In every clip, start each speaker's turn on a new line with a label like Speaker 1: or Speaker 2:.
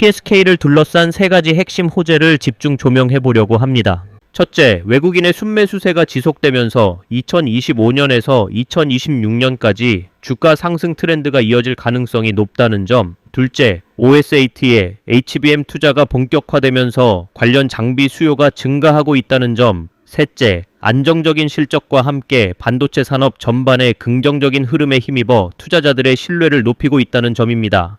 Speaker 1: PSK를 둘러싼 세 가지 핵심 호재를 집중 조명해 보려고 합니다. 첫째, 외국인의 순매수세가 지속되면서 2025년에서 2026년까지 주가 상승 트렌드가 이어질 가능성이 높다는 점. 둘째, OSAT의 HBM 투자가 본격화되면서 관련 장비 수요가 증가하고 있다는 점. 셋째, 안정적인 실적과 함께 반도체 산업 전반의 긍정적인 흐름에 힘입어 투자자들의 신뢰를 높이고 있다는 점입니다.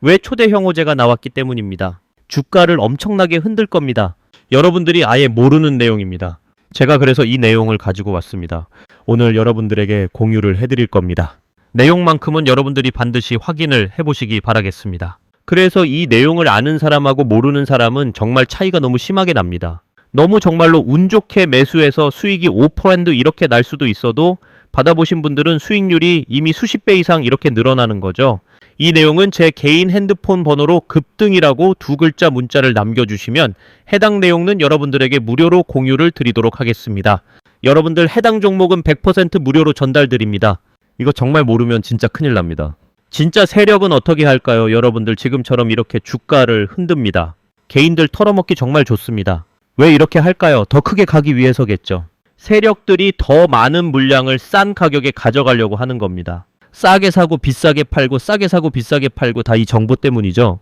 Speaker 1: 왜 초대형 호재가 나왔기 때문입니다. 주가를 엄청나게 흔들 겁니다. 여러분들이 아예 모르는 내용입니다. 제가 그래서 이 내용을 가지고 왔습니다. 오늘 여러분들에게 공유를 해드릴 겁니다. 내용만큼은 여러분들이 반드시 확인을 해보시기 바라겠습니다. 그래서 이 내용을 아는 사람하고 모르는 사람은 정말 차이가 너무 심하게 납니다. 너무 정말로 운 좋게 매수해서 수익이 5% 이렇게 날 수도 있어도 받아보신 분들은 수익률이 이미 수십 배 이상 이렇게 늘어나는 거죠. 이 내용은 제 개인 핸드폰 번호로 급등이라고 두 글자 문자를 남겨주시면 해당 내용은 여러분들에게 무료로 공유를 드리도록 하겠습니다. 여러분들 해당 종목은 100% 무료로 전달드립니다. 이거 정말 모르면 진짜 큰일 납니다. 진짜 세력은 어떻게 할까요? 여러분들 지금처럼 이렇게 주가를 흔듭니다. 개인들 털어먹기 정말 좋습니다. 왜 이렇게 할까요? 더 크게 가기 위해서겠죠. 세력들이 더 많은 물량을 싼 가격에 가져가려고 하는 겁니다. 싸게 사고 비싸게 팔고 싸게 사고 비싸게 팔고 다 이 정보 때문이죠.